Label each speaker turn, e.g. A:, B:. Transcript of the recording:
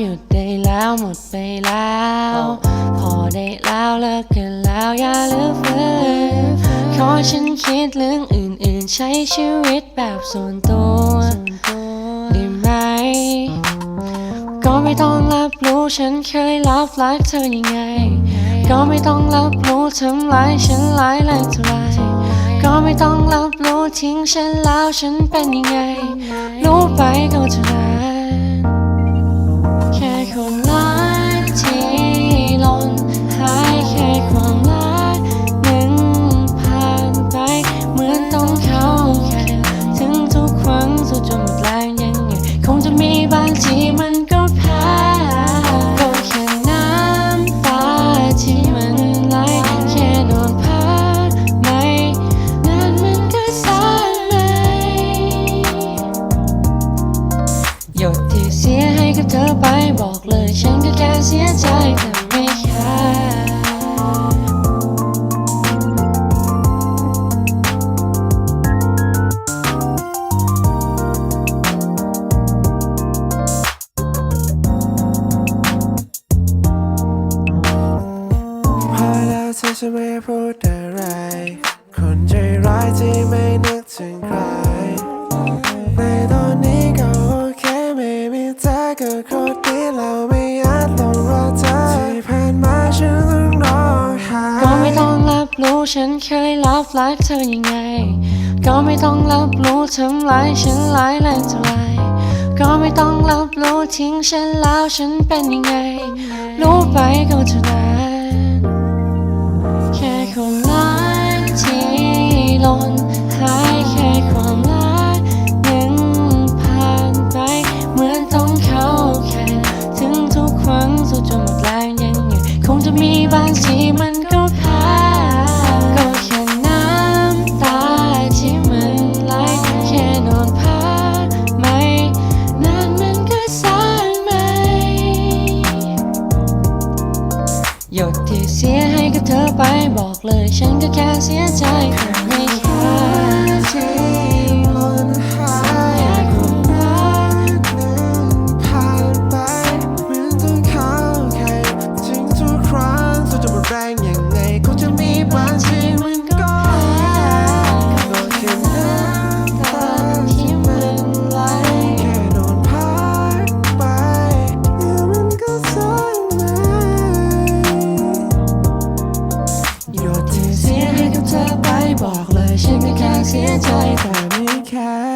A: หยุดได้แล้วหมดไปแล้ว พอได้แล้วเลิกกันแล้วอย่าเลือกเฟือขอฉันคิดเรื่องอื่นๆ ใช้ชีวิตแบบส่วนตัวได้ไหม ก็ไม่ต้องรับรู้ฉันเคยรับรักเธอยังไง ก็ไม่ต้องรับรู้ทำร้ายฉันหลายแรงเท่าไรก็ไม่ต้องรับรู้ทิ้งฉันแล้วฉันเป็นยังไง รู้ไปก็เท่านั้น บางทีมันก็แพ้ก็แค่น้ำตาที่มันไหลแค่โดนพัดไหม่นานมันก็สายไหมหยดที่เสียให้กับเธอไปบอกเลย ฉันก็แค่เสียใจแต่ไจะ
B: ไม่พูดอะไร คนใจร้ายที่ไม่นึกถึงใคร ในตอนนี้ก็โอเคไม่มีเธอก็โคตรดีเราไม่อาจลงรอเธอที่ผ่านมาฉันต้องร้องไห้
A: ก็ไม่ต้องรับรู้ฉันเคยรับรักเธอยังไง ก็ไม่ต้องรับรู้ทำร้ายฉันหลายแรงเท่าไรก็ไม่ต้องรับรู้ทิ้งฉันแล้วฉันเป็นยังไง รู้ไปก็เท่านั้น หยดที่เสียให้กับเธอไปบอกเลย ฉันก็แค่เสียใจแธอไม่ค่า ฉันไม่แค่เสียใจแต่ไม่แค่